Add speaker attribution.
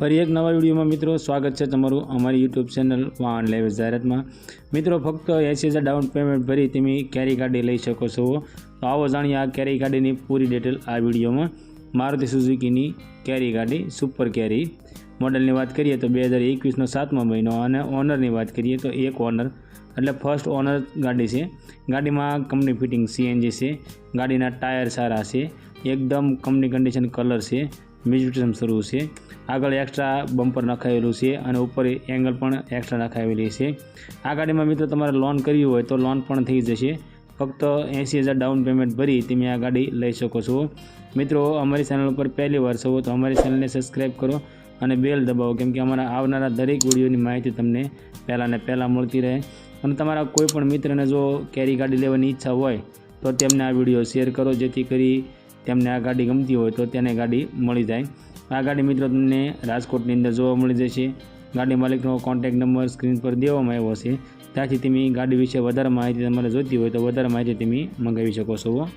Speaker 1: ફરી એક નવા વિડીયોમાં મિત્રો સ્વાગત છે તમારું અમારી યુટ્યુબ ચેનલ વાહન લાઈવ જાહેરાતમાં. મિત્રો ફક્ત એસી હજાર ડાઉન પેમેન્ટ ભરી તમે કેરી ગાડી લઈ શકો છો. તો આવો જાણીએ આ કેરી ગાડીની પૂરી ડિટેલ આ વિડીયોમાં. મારુતિ સુઝુકીની કેરી ગાડી સુપર કેરી મોડલની વાત કરીએ તો બે હજાર એકવીસનો સાતમો મહિનો અને ઓનરની વાત કરીએ તો એક ઓનર. એટલે ફર્સ્ટ ઓનર ગાડી છે. ગાડીમાં કંપની ફિટિંગ સીએનજી છે. ગાડીના ટાયર સારા છે. એકદમ કંપની કન્ડિશન કલર છે. મ્યુઝિક શરૂ છે. આગળ એક્સ્ટ્રા બમ્પર નખાવેલું છે અને ઉપર એંગલ પણ એક્સ્ટ્રા નખાવેલી છે. આ ગાડીમાં મિત્રો તમારે લોન કરવી હોય તો લોન પણ થઈ જશે. ફક્ત એંસી હજાર ડાઉન પેમેન્ટ ભરી તમે આ ગાડી લઈ શકો છો. મિત્રો, અમારી ચેનલ ઉપર પહેલી વાર છો તો અમારી ચેનલને સબસ્ક્રાઈબ કરો અને બેલ દબાવો કેમ કે અમારા આવનારા દરેક વિડીયોની માહિતી તમને પહેલાં ને પહેલાં મળતી રહે. અને તમારા કોઈ પણ મિત્રને જો કેરી ગાડી લેવાની ઈચ્છા હોય તો તેમને આ વીડિયો શેર કરો, જેથી કરી તેમને આ ગાડી ગમતી હોય તો તેને ગાડી મળી જાય. આ ગાડી મિત્રો તમને રાજકોટની અંદર જોવા મળી જશે. ગાડી માલિકનો કોન્ટેક નંબર સ્ક્રીન પર દેવામાં આવ્યો છે. ત્યાંથી તમે ગાડી વિશે વધારે માહિતી તમારે જોઈતી હોય તો વધારે માહિતી તમે મંગાવી શકો છો.